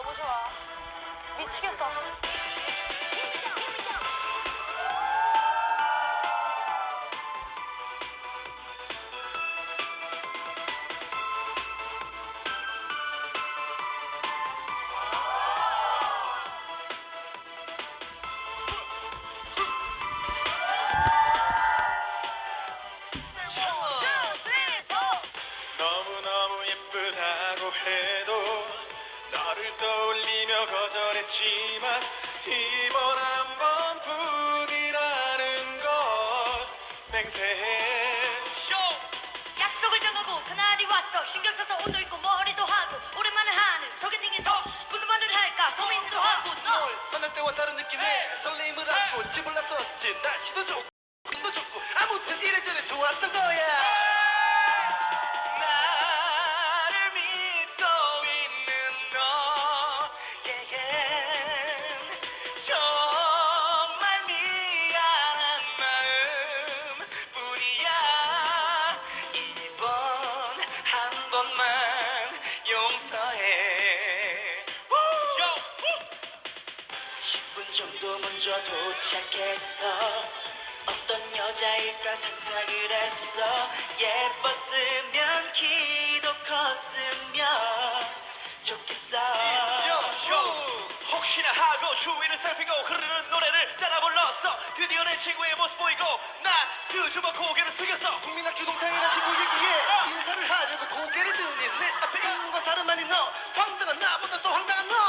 너무 좋아. 미치겠어. 너를 떠올리며 거절했지만 이번 한 번뿐이라는 걸 맹세해 약속을 정하고 그날이 왔어. 신경 써서 옷도 입고 머리도 하고 오랜만에 하는 소개팅에서 무슨 말을 할까 고민도 하고 너. 널 만날 때와 다른 느낌에 설레임을 안고 집을 났었지. 날씨도 좋고 10분 정도 먼저 도착했어. 어떤 여자일까 상상을 했어. 예뻤으면 키도 컸으면 좋겠어. 혹시나 하고 주위를 살피고 흐르는 노래를 따라 불렀어. 드디어 내 친구의 모습 보이고 나 수줍어 고개를 숙였어. 국민학교 동창이라 친구 얘기에 인사를 하려고 고개를 드니 내 앞에 있는 건 다름 아닌 너 황당한 나보다 또 황당한 너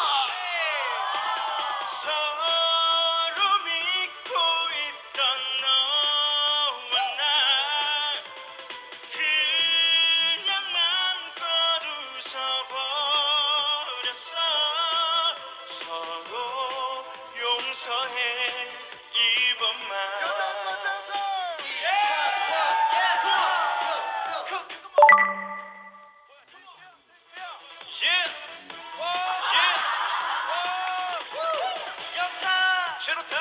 제로타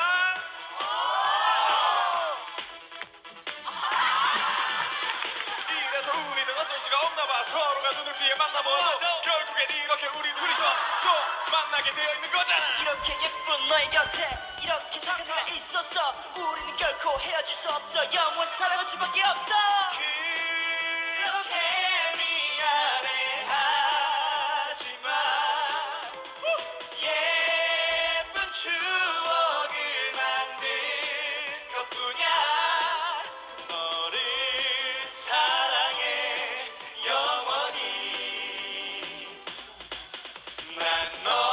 이래서 우리는 어쩔 수가 없나 봐. 서로가 눈을 피해 만나봐도 결국엔 이렇게 우리 둘이서 또 만나게 되어 있는 거잖아. 이렇게 예쁜 너의 곁에 이렇게 착한 네가 있었어. 우리는 결코 헤어질 수 없어. 영원 사랑할 수밖에 없어 man, no.